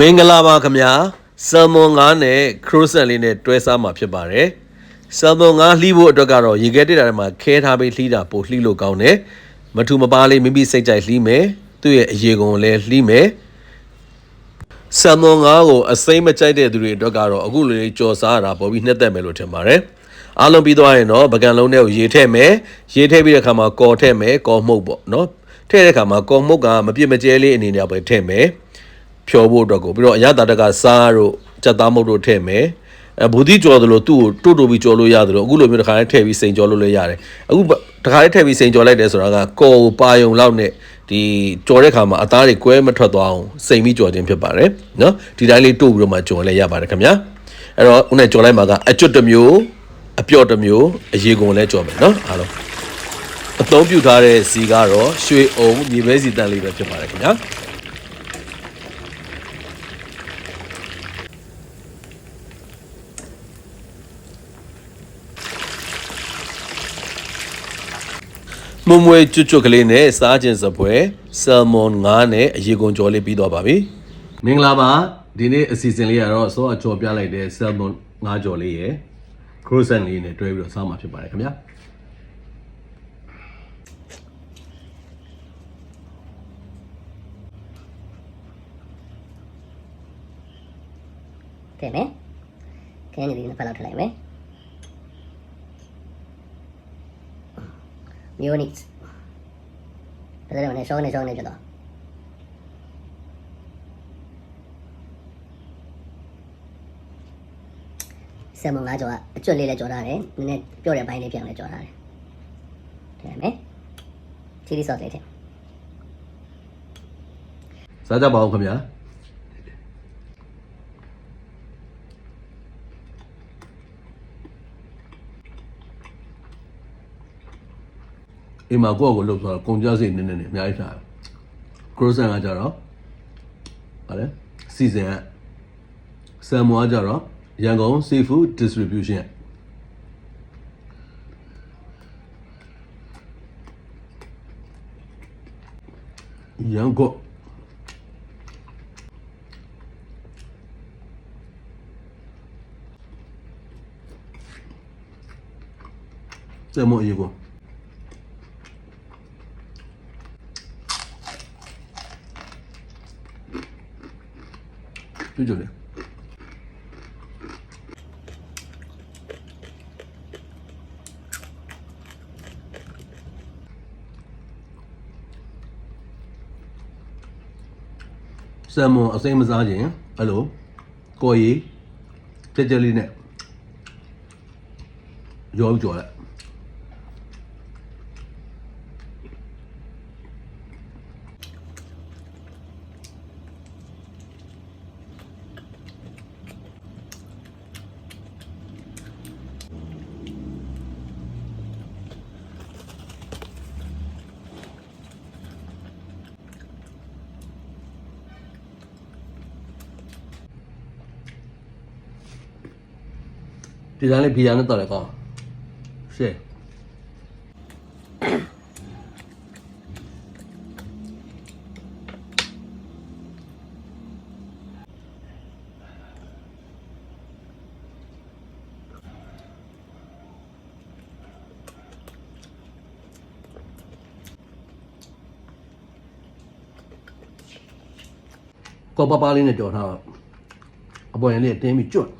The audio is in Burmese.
မင်္ဂလာပါခင်ဗျာဆယ်မွန်9နဲ့ခရိုဆန်လေးနဲ့တွဲစားမှာဖြစ်ပါတယ်ဆယ်မွန်9လှီးဖို့အတွက်ကတော့ရေခဲတက်တာထဲမှာခဲထားပြီးလှီးတာပိုလှီးလို့ကောင်းတယ်မထူမပါလေးမိမိစိတ်ကြိုက်လှီးမယ်သူ့ရဲ့အရေကုန်လည်းလှီးမယ်ဆယ်မွန်9ကိုအစိမ့်မကြိုက်တဲ့သူတွေအတွက်ကတော့အခုလိုလေးကြော်စားရတာပေါ်ပြီးနှက်သက်မယ်လို့ထင်ပါတယ်အားလုံးပြီးသွားရင်တော့ပကံလုံးထဲကိုရေထည့်မယ်ရေထည့်ပြီးတဲ့အခါမှာကော်ထည့်မယ်ကော်မှုတ်ပေါ့နော်ထည့်တဲ့အခါမှာကော်မှုတ်ကမပြစ်မကျဲလေးအနေနဲ့ပဲထည့်မယ် ဖြောဖို့အတွက်ကိုပြီးတော့အရသာတက်ကစားတို့ကြက်သားမုတ်တို့ထည့်မယ်အဲဘူဒီကြော်သလိုသူ့ကိုတိုးတိုးပြီးကြော်လို့ရတယ်လို့အခုလိုမျိုးတစ်ခါလေးထည့်ပြီးစိန်ကြော်လို့လည်းရတယ်အခုတစ်ခါလေးထည့်ပြီးစိန်ကြော်လိုက်တယ်ဆိုတာကကော်ကိုပါယုံလောက်နဲ့ဒီကြော်တဲ့ခါမှာအသားတွေကွဲမထွက်သွားအောင်စိန်ပြီးကြော်ခြင်းဖြစ်ပါတယ်နော်ဒီတိုင်းလေးတိုးပြီးတော့မှကြော်လည်းရပါတယ်ခင်ဗျာအဲ့တော့ဦးနဲ့ကြော်လိုက်မှာကအကျွတ်တစ်မျိုးအပြော့တစ်မျိုးအရေကုန်လည်းကြော်မယ်နော်အားလုံးအသုံးပြုထားတဲ့စီကတော့ရွှေအုံမြေပဲစီတန်လေးပဲဖြစ်ပါတယ်ခင်ဗျာ မွမွေကျွတ်ကျွတ်ကလေးနဲ့စားခြင်းစပွဲဆယ်မွန်9နဲ့အရေကုန်ကြော်လေးပြီးသွားပါပြီမင်္ဂလာပါဒီနေ့အစီအစဉ်လေးကတော့စောအကြော်ပြလိုက်တဲ့ဆယ်မွန်9ကြော်လေးရယ်ခရိုဆန်လေးနဲ့တွဲပြီးတော့စားမှာဖြစ်ပါတယ်ခင်ဗျာထည့်မယ်ခင်းနေဒီနှစ်ဖက်လောက်ထည့်လိုက်မယ် မျိုးနစ်ဒါလည်းမနဲ့ရှောင်းနေရှောင်းနေကြတော့ဆယ်မုံငါကြော်ကအကျွတ်လေးလည်းကြော်ထားတယ်နည်းနည်းပြော့တဲ့ဘိုင်းလေးပြန်လည်းကြော်ထားတယ်ထည့်မယ်ချီလီဆော့စ်လေးထည့်စားကြပါဦးခင်ဗျာ အိမ်မှာကိုယ့်ကိုယ်လှုပ်သွားတော့ကုန်ကြစိတ်နည်းနည်းနဲ့အများကြီးထားတယ်ခရိုဆန်ကကြတော့ဗါလဲစီဇန်ကဆမ်မွားကြတော့ရန်ကုန် seafood distribution ရန်ကုန်ဆမ်မွားအရေကုန် ကြည့်ကြလေဆမ်မွန်အစိမ်းမစားခြင်းအဲ့လိုကိုရီကြက်ကြက်လေးနဲ့ရောကြော်လိုက် ဒီတိုင်းလေးဘီယာနဲ့တော်တယ်ကောင်းရှေ့ကောပပလေးနဲ့ကြော်ထားတော့အပေါ်ရင်လေးတင်းပြီးကျွတ်